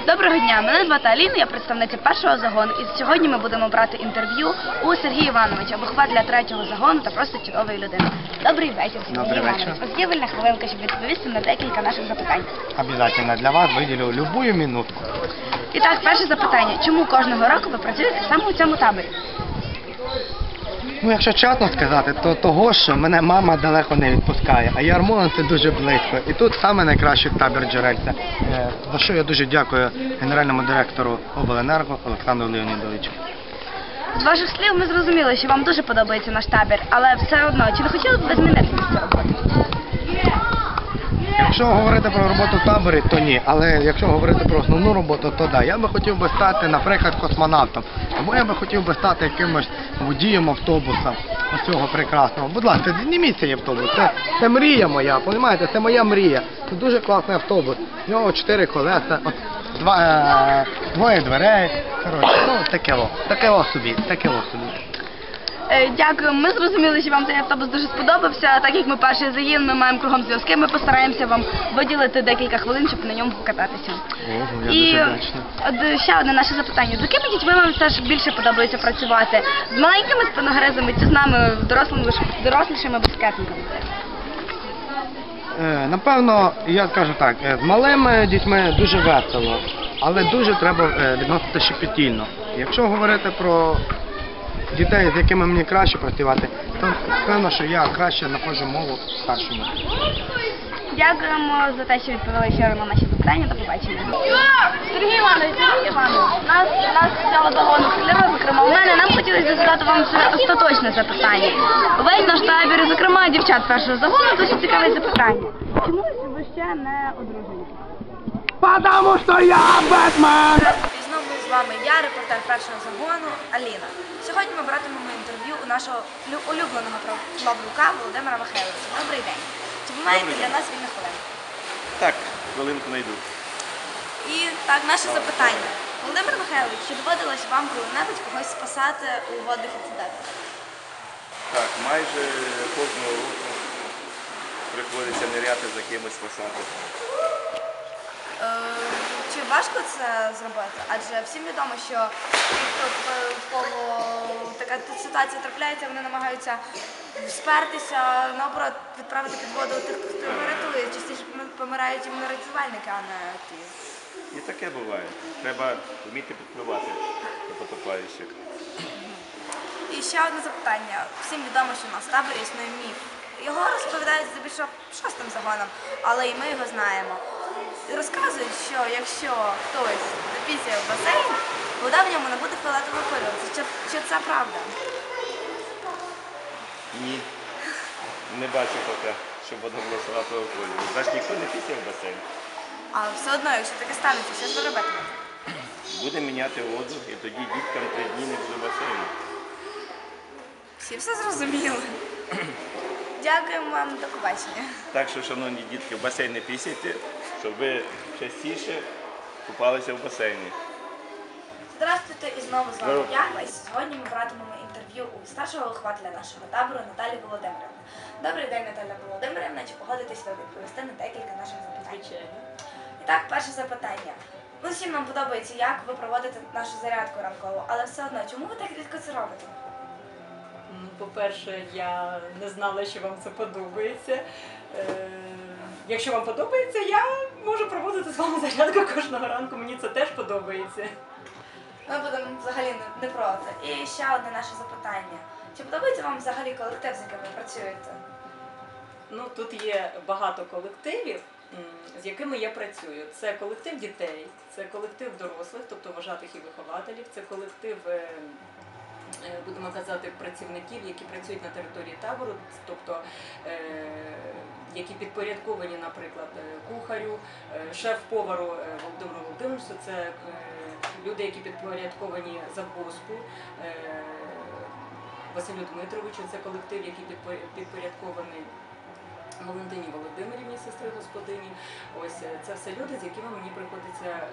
Доброго дня, мене звати Аліна, я представниця першого загону. І сьогодні ми будемо брати інтерв'ю у Сергія Івановича, вихователя третього загону та просто чудової людини. Добрий вечір, Сергій Іванович. Ось є вільна хвилинка, щоб відповісти на декілька наших запитань. Обязательно для вас виділю любую минутку. І так, перше запитання: чому кожного року ви працюєте саме у цьому таборі? Ну, якщо чесно сказати, то того, що мене мама далеко не відпускає, а Ярмолин це дуже близько. І тут саме найкращий табір Джерельця. Е, За що я дуже дякую генеральному директору обленерго Олександру Леонідовичу. З ваших слів ми зрозуміли, що вам дуже подобається наш табір, але все одно, чи не хотіли б ви змінити місце роботи? Якщо говорити про роботу в таборі, то ні. Але якщо говорити про основну роботу, то да. Я би хотів би стати, наприклад, космонавтом. Або я би хотів би стати якимось водієм автобуса. Ось цього прекрасного. Будь ласка, зніміть цей автобус. Це, це мрія моя, розумієте? Це моя мрія. Це дуже класний автобус. В нього чотири колеса, от, два, е, двоє дверей. Коротше, ну таке о, таке о собі, таке о собі. Е, Дякую. Ми зрозуміли, що вам цей автобус дуже сподобався. Так як ми перший загін, ми маємо кругом зв'язки. Ми постараємося вам виділити декілька хвилин, щоб на ньому покататися. Я І дуже от ще одне наше запитання: з якими дітьми вам все ж більше подобається працювати? З маленькими спиногризами чи з нами дорослими дорослішими безкетниками? Е, Напевно, я скажу так, е, з малими дітьми дуже весело, але дуже треба е, відносити щепетільно. Якщо говорити про дітей, з якими мені краще працювати, то певно, що я краще знаходжу мову старшому. Дякуємо за те, що відповіли щиро на наші запитання. До побачення. Сергій Іванович, Сергій Іванович, нас, нас загону школяра, зокрема, у мене нам хотілося задати вам це остаточне запитання. Весь наш табір, зокрема, дівчат першого загону, дуже цікаве запитання. Чому ви ще не одружені? Потому що я Бетмен! Вами я, репортер першого загону Аліна. Сьогодні ми братимемо інтерв'ю у нашого улюбленого плавника Володимира Михайловича. Добрий день. Чи ви маєте Добрий для день. нас вільну хвилину? Так, хвилинку знайду. І так, наше запитання. Володимир Михайлович, чи доводилось вам коли-небудь когось спасати у водних інцидентах? Так, майже кожного року приходиться ниряти за кимось спасати. Е, важко це зробити? Адже всім відомо, що ті, хто в- в кого така ситуація трапляється, вони намагаються спертися, наоборот, відправити під воду тих, хто його рятує. Частіше пом- помирають іменно рятувальники, а не ті. І таке буває. Треба вміти підпливати до потопаючих. І ще одне запитання. Всім відомо, що у нас в таборі існує міф. Його розповідають здебільшого шостим загоном, але і ми його знаємо. Розказують, що якщо хтось напісяє в басейн, вода в ньому не буде фіолетового кольору. Чи, чи це правда? Ні. Не бачу поки, щоб воно було салатового кольору. Значить ніхто не пісяв в басейн. А все одно, якщо таке станеться, що ж ви робитимете? Буде міняти воду, і тоді діткам три дні не буде басейну. Всі все зрозуміли. Дякуємо вам, до побачення. Так що, шановні дітки, в басейн не пісяйте, щоб ви частіше купалися в басейні. Здравствуйте і знову з вами Здорово. я, Леся. Сьогодні ми братимемо інтерв'ю у старшого вихователя нашого табору Наталі Володимирівни. Добрий день, Наталя Володимирівна. Чи погодитесь ви відповісти на декілька наших запитань? І так, перше запитання. Ну, всім нам подобається, як ви проводите нашу зарядку ранкову, але все одно, чому ви так рідко це робите? По-перше, я не знала, що вам це подобається. Е, якщо вам подобається, я можу проводити з вами зарядку кожного ранку. Мені це теж подобається. Ми будемо взагалі не, не проти. І ще одне наше запитання. Чи подобається вам взагалі колектив, з яким ви працюєте? Ну, тут є багато колективів, з якими я працюю. Це колектив дітей, це колектив дорослих, тобто вважатих і вихователів, це колектив. Е, Будемо казати працівників, які працюють на території табору, тобто е, які підпорядковані, наприклад, е, кухарю, шеф-повару Володимиру Володимировичу, це люди, які підпорядковані завгоспу, Василю Дмитровичу, це колектив, який підпо- підпорядкований Валентині Володимирівні, сестри господині. Ось е, це все люди, з якими мені приходиться е,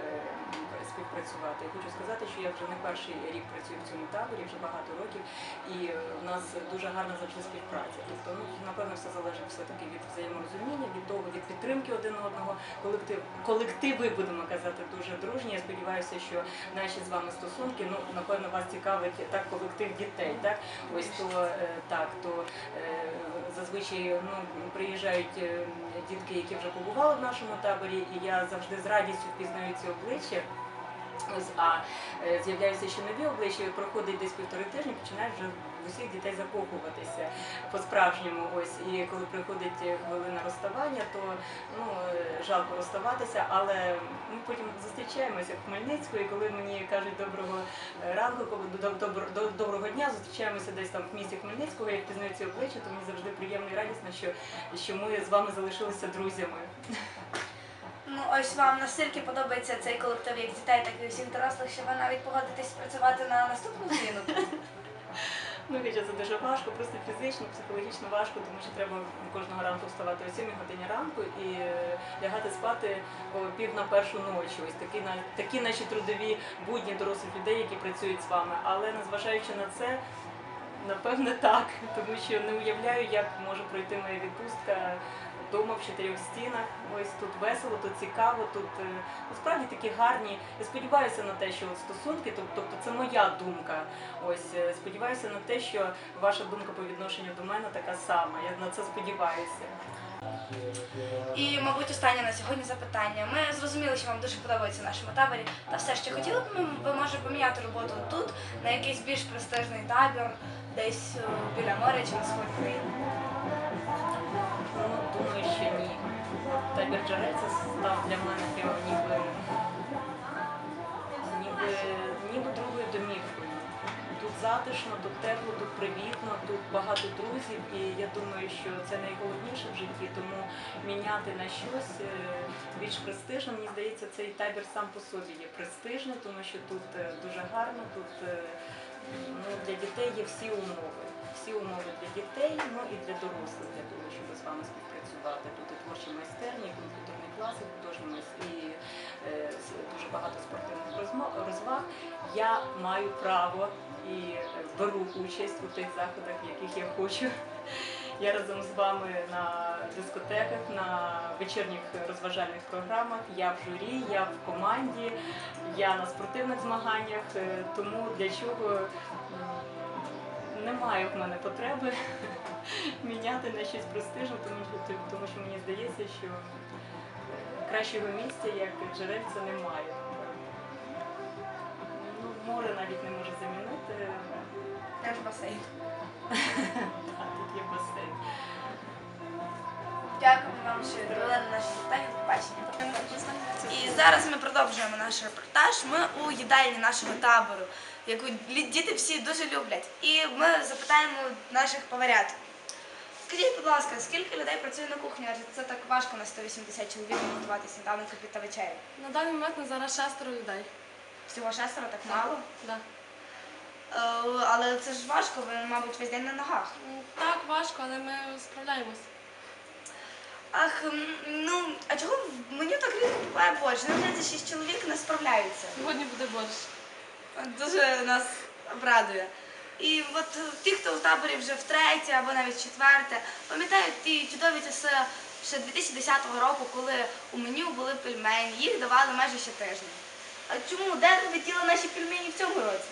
співпрацювати. Я хочу сказати, що я вже не перший рік працюю в цьому таборі, вже багато років, і у нас дуже гарна завжди співпраця. Тобто, ну напевно, все залежить все таки від взаєморозуміння, від того, від підтримки один одного. Колектив колективи будемо казати дуже дружні. Я сподіваюся, що наші з вами стосунки, ну напевно, вас цікавить так колектив дітей. Так ось то е, так, то зазвичай ну приїжджають е, дітки, які вже побували в нашому таборі, і я завжди з радістю впізнаю ці обличчя. Ось, а е, з'являються ще нові обличчя, проходить десь півтори тижні, починають вже в усіх дітей закохуватися по-справжньому. Ось і коли приходить хвилина розставання, то ну жалко розставатися, але ми потім зустрічаємося в Хмельницьку, і коли мені кажуть доброго ранку, коли до- доброго дня, зустрічаємося десь там в місті Хмельницького, я впізнаю ці обличчя, то мені завжди приємно і радісно, що, що ми з вами залишилися друзями. Ну ось вам настільки подобається цей колектив як дітей, так і всіх дорослих, що ви навіть погодитесь працювати на наступну зміну. Ну, хоча це дуже важко, просто фізично, психологічно важко, тому що треба кожного ранку вставати о 7 годині ранку і е, лягати спати о пів на першу ночі. Ось такі, такі наші трудові будні дорослих людей, які працюють з вами. Але незважаючи на це, напевне так, тому що не уявляю, як може пройти моя відпустка вдома в чотирьох стінах. Ось тут весело, тут цікаво, тут е, насправді такі гарні. Я сподіваюся на те, що от стосунки, тобто це моя думка. Ось е, сподіваюся на те, що ваша думка по відношенню до мене така сама. Я на це сподіваюся. І, мабуть, останнє на сьогодні запитання. Ми зрозуміли, що вам дуже подобається в нашому таборі. Та все ще хотіли б ми, може поміняти роботу тут на якийсь більш престижний табір, десь е, біля моря чи на сході країни. Думаю, що ні. Табір Джерельця став для мене прямо ніби, ніби, ніби другою домівкою. Тут затишно, тут тепло, тут привітно, тут багато друзів, і я думаю, що це найголовніше в житті, тому міняти на щось е, більш престижне, мені здається, цей табір сам по собі є престижний, тому що тут е, дуже гарно, тут е, ну, для дітей є всі умови. Всі умови для дітей, ну і для дорослих, для того, щоб з вами співпрацювати. Тут і творчі майстерні, і комп'ютерний клас, і е, дуже багато спортивних розваг. Я маю право і е, беру участь у тих заходах, в яких я хочу. Я разом з вами на дискотеках, на вечірніх розважальних програмах. Я в журі, я в команді, я на спортивних змаганнях. Е, Тому для чого немає в мене потреби міняти на щось престижне, тому що, тому що мені здається, що е, кращого місця, як джерельця, немає. Ну, море навіть не може замінити. Теж басейн. Так, тут є басейн. Дякую вам, що відповіли на наші питання. До побачення. І зараз ми продовжуємо наш репортаж. Ми у їдальні нашого табору, яку лі- діти всі дуже люблять. І ми запитаємо наших поварят. Скажіть, будь ласка, скільки людей працює на кухні? Адже це так важко на 180 чоловік готувати сніданок обід та вечерю. На даний момент на зараз шестеро людей. Всього шестеро, так мало. Да. Е, Але це ж важко, ви, мабуть, весь день на ногах. М, Так, важко, але ми справляємось. Ах, ну, а чого в меню так рідко буває борщ? Ну, це шість чоловік не справляються. Сьогодні буде борщ. Дуже нас обрадує. І от ті, хто у таборі вже втретє або навіть четверте, пам'ятають ті чудові часи ще 2010 року, коли у меню були пельмені, їх давали майже щотижня. А чому? Де ви діли наші пельмені в цьому році?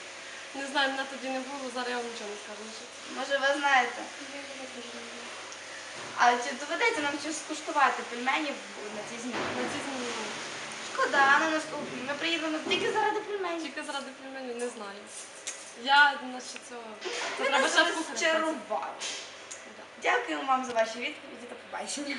Не знаю, мене тоді не було, зараз я вам нічого не скажу. Може, ви знаєте. А чи доведеться нам щось скуштувати пельменів на цій зміні? На цій зміні ні. Шкода, на наступній. Ми приїдемо тільки заради пельменів. Тільки заради пельменів не знаю. Я наче цього. Це Ви треба нас розчарували. Дякуємо вам за ваші відповіді та побачення.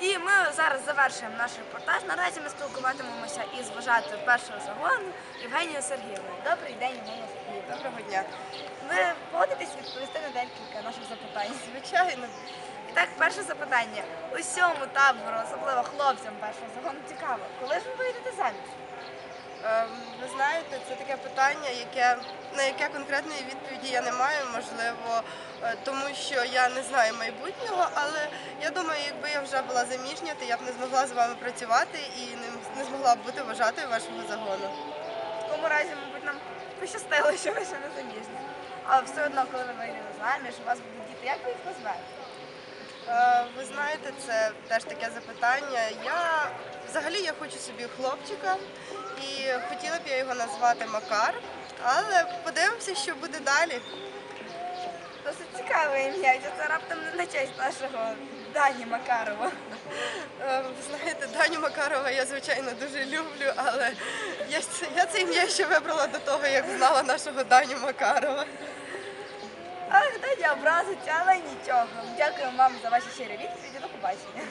І ми зараз завершуємо наш репортаж. Наразі ми спілкуватимемося із вважатою першого загону Євгенією Сергіївною. Добрий день, Євгенія Сергіївна. Доброго дня. Ви погодитесь відповісти на декілька наших запитань? Звичайно. І так, перше запитання. Усьому табору, особливо хлопцям першого загону, цікаво. Коли ж ви вийдете заміж? Ем, Ви знаєте, це таке питання, яке на яке конкретної відповіді я не маю, можливо, е, тому що я не знаю майбутнього, але я думаю, якби я вже була заміжня, то я б не змогла з вами працювати і не, не змогла б бути вважатою вашого загону. В такому разі, мабуть, нам пощастило, що ви ще не заміжні. А все одно, коли ви вийдете заміж, у вас будуть діти, як ви їх назвете? Е, Ви знаєте, це теж таке запитання. Я взагалі я хочу собі хлопчика і хотіла б я його назвати Макар, але подивимося, що буде далі. Досить цікаве ім'я, це раптом не на честь нашого Дані Макарова. Е, Ви знаєте, Даню Макарова я звичайно дуже люблю, але я, це- я це ім'я ще вибрала до того, як знала нашого Даню Макарова. Ах, дядя образиться, але нічого. Дякую вам за ваші щирі відповіді. До побачення.